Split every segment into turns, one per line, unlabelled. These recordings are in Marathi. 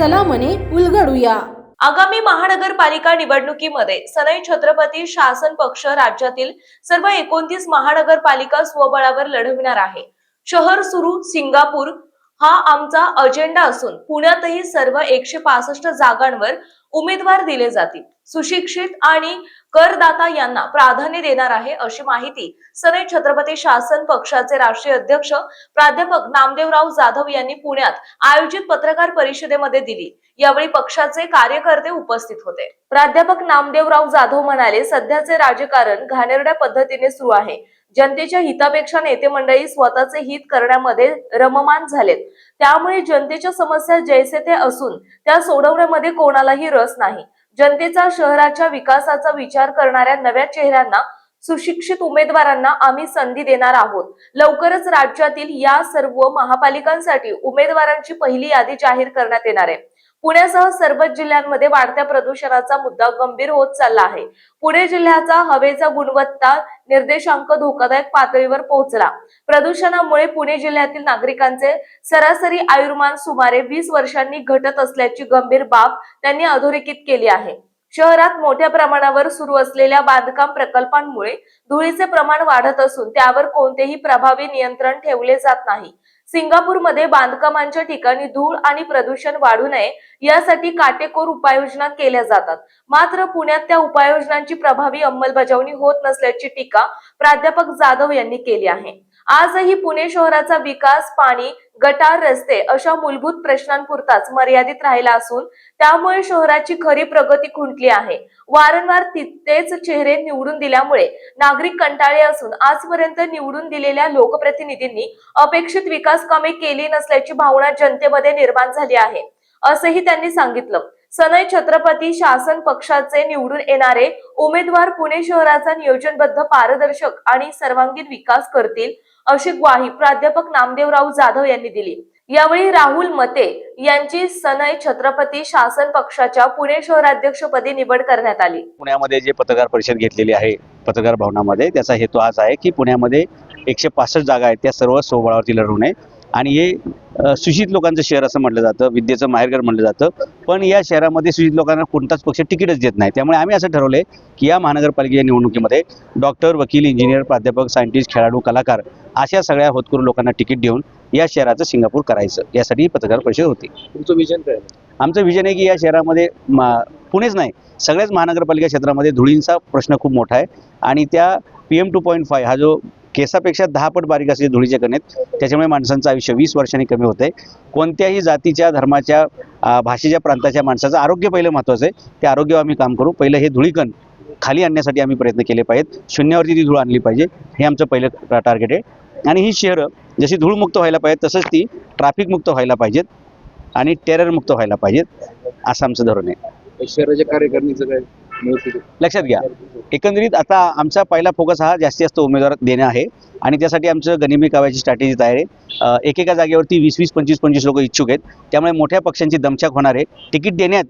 चला मने उलगडूया.
आगामी महानगरपालिका निवडणुकीमध्ये सनई छत्रपती शासन पक्ष राज्यातील सर्व एकोणतीस महानगरपालिका स्वबळावर लढविणार आहे. शहर सुरू सिंगापूर हा आमचा अजेंडा असून पुण्यातही सर्व एकशे पासष्ट जागांवर उमेदवार दिले जातील. सुशिक्षित आणि करदाता यांना प्राधान्य देणार आहे अशी माहिती सनई छत्रपती शासन पक्षाचे राष्ट्रीय अध्यक्ष प्राध्यापक नामदेवराव जाधव यांनी पुण्यात आयोजित पत्रकार परिषदेमध्ये दिली. यावेळी पक्षाचे कार्यकर्ते उपस्थित होते. प्राध्यापक नामदेवराव जाधव म्हणाले सध्याचे राजकारण घाणेरड्या पद्धतीने सुरू आहे. जनतेच्या हितापेक्षा नेते मंडळी स्वतःचे हित करण्यामध्ये रममान झालेत. त्यामुळे जनतेच्या समस्या जैसे ते असून त्या सोडवण्यामध्ये कोणालाही रस नाही. जनतेचा शहराच्या विकासाचा विचार करणाऱ्या नव्या चेहऱ्यांना सुशिक्षित उमेदवारांना आम्ही संधी देणार आहोत. लवकरच राज्यातील या सर्व महापालिकांसाठी उमेदवारांची पहिली यादी जाहीर करण्यात येणार आहे. पुण्यासह सर्वच जिल्ह्यांमध्ये वाढत्या प्रदूषणाचा मुद्दा गंभीर होत चालला आहे. पुणे जिल्ह्याचा हवेचा गुणवत्ता निर्देशांक धोकादायक पातळीवर पोहोचला. प्रदूषणामुळे पुणे जिल्ह्यातील नागरिकांचे सरासरी आयुर्मान सुमारे वीस वर्षांनी घटत असल्याची गंभीर बाब त्यांनी अधोरेखित केली आहे. शहरात मोठ्या प्रमाणावर सुरू असलेल्या बांधकाम प्रकल्पांमुळे धुळीचे प्रमाण वाढत असून त्यावर कोणतेही प्रभावी नियंत्रण ठेवले जात नाही. सिंगापूरमध्ये बांधकामांच्या ठिकाणी धूळ आणि प्रदूषण वाढू नये यासाठी काटेकोर उपाययोजना केल्या जातात. मात्र पुण्यात त्या उपाययोजनांची प्रभावी अंमलबजावणी होत नसल्याची टीका प्राध्यापक जाधव यांनी केली आहे. आजही पुणे शहराचा विकास पाणी गटार रस्ते अशा मूलभूत प्रश्नांपुरताच मर्यादित राहिला असून त्यामुळे शहराची खरी प्रगती खुंटली आहे. वारंवार तिथेच चेहरे निवडून दिल्यामुळे नागरिक कंटाळे असून आजपर्यंत निवडून दिलेल्या लोकप्रतिनिधींनी अपेक्षित विकास कामे केली नसल्याची भावना जनतेमध्ये निर्माण झाली आहे. असंही त्यांनी सांगितलं. सनई छत्रपती शासन पक्षाचे निवडून येणारे उमेदवार पुणे शहराचा नियोजनबद्ध पारदर्शक आणि सर्वांगीण विकास करतील अशी ग्वाही प्राध्यापक नामदेवराव जाधव यांनी दिली. यावेळी राहुल मते यांची सनई छत्रपती शासन पक्षाच्या पुणे शहराध्यक्षपदी निवड करण्यात आली.
पुण्यामध्ये जे पत्रकार परिषद घेतलेली आहे पत्रकार भवनामध्ये त्याचा हेतू हाच आहे की पुण्यामध्ये एकशे पासष्ट जागा आहेत त्या सर्व स्वबळावरती लढवणे आणि हे अ, सुशिक्षित लोकांचं शहर असं म्हटलं जातं विद्येचं माहेरघर म्हटलं जातं. पण या शहरामध्ये सुशिक्षित लोकांना कोणताच पक्ष तिकीटच देत नाही. त्यामुळे आम्ही असं ठरवलं आहे की या महानगरपालिकेच्या निवडणुकीमध्ये डॉक्टर वकील इंजिनियर प्राध्यापक सायंटिस्ट खेळाडू कलाकार अशा सगळ्या होतकरू लोकांना तिकीट देऊन या शहराचं सिंगापूर करायचं. यासाठी पत्रकार परिषद होती.
तुमचं विजन काय?
आमचं विजन आहे की या शहरामध्ये पुणेच नाही सगळ्याच महानगरपालिका क्षेत्रामध्ये धुळींचा प्रश्न खूप मोठा आहे. आणि त्या P M two point five हा जो केसापेक्षा दहा पट बारीक असते धुळीच्या कणेत त्याच्यामुळे माणसांचं आयुष्य वीस वर्षांनी कमी होतं आहे कोणत्याही जातीच्या धर्माच्या भाषेच्या प्रांताच्या माणसाचं आरोग्य पहिलं महत्त्वाचं आहे. ते आरोग्य आम्ही काम करू. पहिलं हे धुळीकण खाली आणण्यासाठी आम्ही प्रयत्न केले पाहिजेत. शून्यावरती ती धूळ आणली पाहिजे. हे आमचं पहिलं टार्गेट आहे. आणि ही शहरं जशी धूळमुक्त व्हायला पाहिजेत तसंच ती ट्रॅफिकमुक्त व्हायला पाहिजेत आणि टेररमुक्त व्हायला पाहिजेत असं आमचं धोरण आहे.
शहराच्या कार्यकारिणीचं काय?
लक्षात घ्या. एकंदरीत आता आमचा पहिला फोकस हा जास्तीत जास्त उमेदवार देणं आहे. आणि त्यासाठी आमचं गनिमी कावायची स्ट्रॅटेजी तयार आहे. एकेका जागेवरती वीस वीस पंचवीस पंचवीस लोक इच्छुक आहेत. त्यामुळे मोठ्या पक्षांची दमछाक होणार आहे. तिकीट देण्यात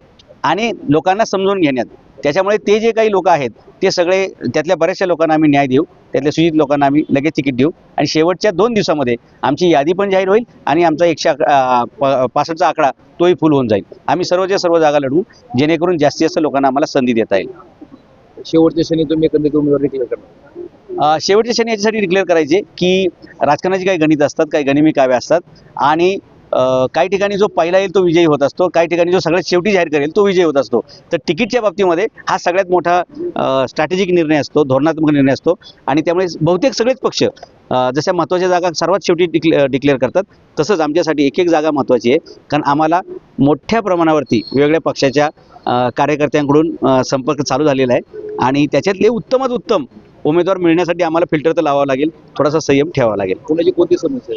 आणि लोकांना समजून घेण्यात. त्याच्यामुळे ते जे काही लोक आहेत ते सगळे त्यातल्या बऱ्याचशा लोकांना आम्ही न्याय देऊ त्यातल्या सुजित लोकांना आम्ही लगेच तिकीट देऊ. आणि शेवटच्या दोन दिवसामध्ये आमची यादी पण जाहीर होईल आणि आमचा एकशे पासष्टचा आकडा तोही फुल होऊन जाईल. आम्ही सर्वच्या सर्व जागा लढवू जेणेकरून जास्तीत जास्त लोकांना आम्हाला संधी देता येईल.
शेवटच्या क्षणी तुम्ही एकंदरीत उमेदवार डिक्लेअर करणार.
शेवटच्या क्षणी याच्यासाठी डिक्लेअर करायचे की राजकारणाची काही गणित असतात काही गनिमी काव्य असतात आणि काही ठिकाणी जो पहिला येईल तो विजयी होत असतो. काही ठिकाणी जो सगळ्यात शेवटी जाहीर करेल तो विजयी होत असतो. तर तिकीटच्या बाबतीमध्ये हा सगळ्यात मोठा स्ट्रॅटेजिक निर्णय असतो धोरणात्मक निर्णय असतो. आणि त्यामुळे बहुतेक सगळेच पक्ष जशा महत्त्वाच्या जागा सर्वात शेवटी डिक्ले डिक्लेअर करतात तसंच आमच्यासाठी एक एक जागा महत्त्वाची आहे. कारण आम्हाला मोठ्या प्रमाणावरती वेगवेगळ्या पक्षाच्या कार्यकर्त्यांकडून संपर्क चालू झालेला आहे. आणि त्याच्यातले उत्तमात उत्तम उमेदवार मिळण्यासाठी आम्हाला फिल्टर तर लावावा लागेल. थोडासा संयम ठेवावा लागेल.
कोणाची कोणती समस्या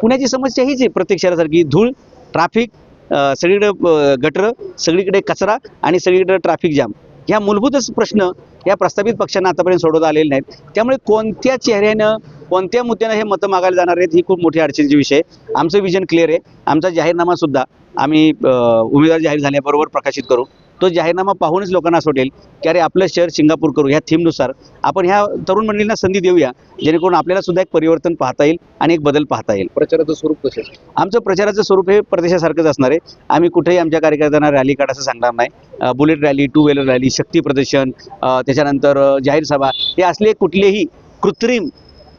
पुण्याची समस्या हीच आहे प्रत्येक शहरासारखी. धूळ ट्रॅफिक सगळीकडे गटर गटरं सगळीकडे कचरा आणि सगळीकडे ट्रॅफिक जाम ह्या मूलभूतच प्रश्न या प्रस्तावित पक्षांना आतापर्यंत सोडवता आलेले नाहीत. त्यामुळे कोणत्या चेहऱ्यानं कोणत्या मुद्द्यानं हे मतं मागायला जाणार आहेत ही खूप मोठी अडचणीची विषय आहे. आमचं विजन क्लिअर आहे. आमचा जाहीरनामा सुद्धा आम्ही उमेदवार जाहीर झाल्याबरोबर प्रकाशित करू. तो जाहीरनामा पाहूनच लोकांना असं वाटेल की अरे आपलं शहर सिंगापूर करू ह्या थीमनुसार. आपण ह्या तरुण मंडळींना संधी देऊया जेणेकरून आपल्याला सुद्धा एक परिवर्तन पाहता येईल आणि एक बदल पाहता येईल.
प्रचाराचं स्वरूप कसं आहे?
आमचं प्रचाराचं स्वरूप हे प्रदेशासारखंच असणार आहे. आम्ही कुठेही आमच्या कार्यकर्त्यांना रॅली काढ असं सांगणार नाही. Bullet rally two wheeler rally शक्ती प्रदर्शन त्याच्यानंतर जाहीर सभा हे असले कुठलेही कृत्रिम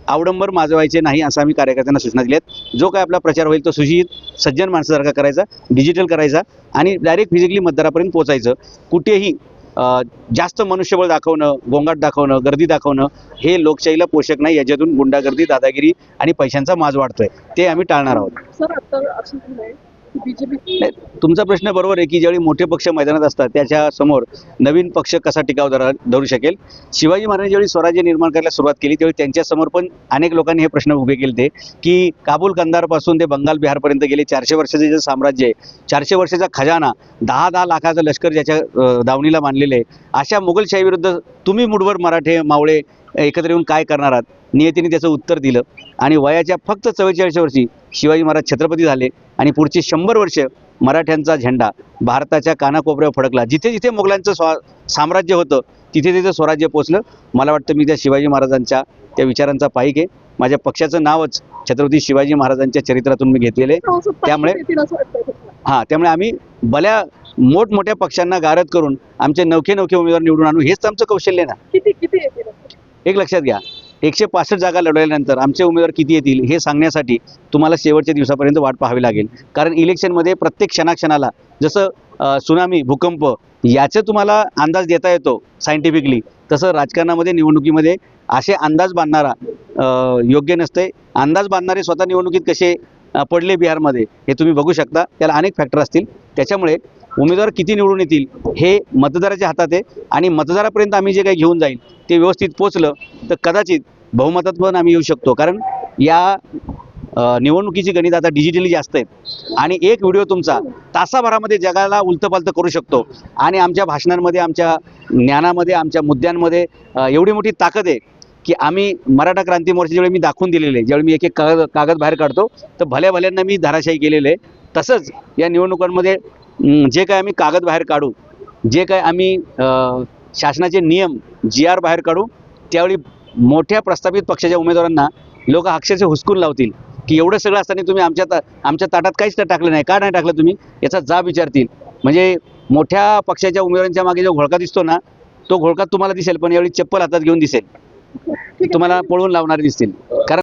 आवडंबर माजवायचे नाही असं आम्ही कार्यकर्त्यांना सूचना दिल्या आहेत जो काय आपला प्रचार होईल तो सुशिक्षित सज्जन माणसासारखा करायचा डिजिटल करायचा आणि डायरेक्ट फिजिकली मतदारापर्यंत पोहोचायचं. कुठेही जास्त मनुष्यबळ दाखवणं गोंगाट दाखवणं गर्दी दाखवणं हे लोकशाहीला पोषक नाही. याच्यातून गुंडागर्दी दादागिरी आणि पैशांचा माज वाढतोय. ते आम्ही टाळणार आहोत. नाही, तुमचा प्रश्न बरोबर आहे की ज्यावेळी मोठे पक्ष मैदानात असतात त्याच्यासमोर नवीन पक्ष कसा टिकाव धरा धरू शकेल? शिवाजी महाराजांनी ज्यावेळी स्वराज्य निर्माण करायला सुरुवात केली त्यावेळी त्यांच्यासमोर पण अनेक लोकांनी हे प्रश्न उभे केले ते की काबूल कंदारपासून ते बंगाल बिहारपर्यंत गेले. चारशे वर्षाचे जे साम्राज्य आहे चारशे वर्षाचा खजाना दहा दहा लाखाचं लष्कर ज्याच्या अं, दावणीला मानलेलं आहे अशा मुघलशाहीविरुद्ध तुम्ही मुठभर मराठे मावळे एकत्र येऊन काय करणार आहात? नियतीने त्याचं उत्तर दिलं. आणि वयाच्या फक्त चव्वेचाळीस वर्षी शिवाजी महाराज छत्रपती झाले आणि पुढची शंभर वर्ष मराठ्यांचा झेंडा भारताच्या कानाकोपऱ्यावर फडकला. जिथे जिथे मुघलांचं स्वा साम्राज्य होतं तिथे तिथे स्वराज्य पोचलं. मला वाटतं मी त्या शिवाजी महाराजांच्या त्या विचारांचा पाईक घे माझ्या पक्षाचं नावच छत्रपती शिवाजी महाराजांच्या चरित्रातून मी घेतलेले त्यामुळे- हां त्यामुळे आम्ही भल्या मोठमोठ्या पक्षांना गारद करून आमचे नवखे नवखे उमेदवार निवडून आणू. हेच आमचं कौशल्य आहे ना.
किती किती
एक लक्षात घ्या. एकशे पासष्ट जागा लढवल्यानंतर आमचे उमेदवार किती येतील हे सांगण्यासाठी तुम्हाला शेवटच्या दिवसापर्यंत वाट पाहावी लागेल. कारण इलेक्शनमध्ये प्रत्येक क्षणाक्षणाला जसं सुनामी भूकंप याचं तुम्हाला अंदाज देता येतो सायंटिफिकली. तसं राजकारणामध्ये निवडणुकीमध्ये असे अंदाज बांधणारा योग्य नसते. अंदाज बांधणारे स्वतः निवडणुकीत कसे पडले बिहारमध्ये हे तुम्ही बघू शकता. त्याला अनेक फॅक्टर असतील. त्याच्यामुळे उमेदवार किती निवडून येतील हे मतदाराच्या हातात आहे. आणि मतदारापर्यंत आम्ही जे काही घेऊन जाईल ते व्यवस्थित पोचलं तर कदाचित बहुमतात पण आम्ही येऊ शकतो. कारण या निवडणुकीची गणित आता डिजिटली जास्त आहेत. आणि एक व्हिडिओ तुमचा तासाभरामध्ये जगाला उलतपालतं करू शकतो. आणि आमच्या भाषणांमध्ये आमच्या ज्ञानामध्ये आमच्या मुद्द्यांमध्ये एवढी मोठी ताकद आहे की आम्ही मराठा क्रांती मोर्चा ज्यावेळी मी दाखवून दिलेले आहे ज्यावेळी मी एक एक कागद कागद बाहेर काढतो तर भल्या भल्यांना मी धाराशाही केलेले आहे. तसंच या निवडणुकांमध्ये जे काय आम्ही कागद बाहेर काढू जे काय आम्ही शासनाचे नियम जी आर बाहेर काढू त्यावेळी मोठ्या प्रस्थापित पक्षाच्या उमेदवारांना लोक अक्षरशः हुसकून लावतील की एवढं सगळं असताना तुम्ही आमच्या ता आमच्या ताटात काहीच टाकलं नाही. का नाही टाकलं तुम्ही? याचा जाब विचारतील. म्हणजे मोठ्या पक्षाच्या उमेदवारांच्या मागे जो घोळका दिसतो ना तो घोळका तुम्हाला दिसेल पण यावेळी चप्पल हातात घेऊन दिसेल. तुम्हाला पळवून लावणारे दिसतील. कारण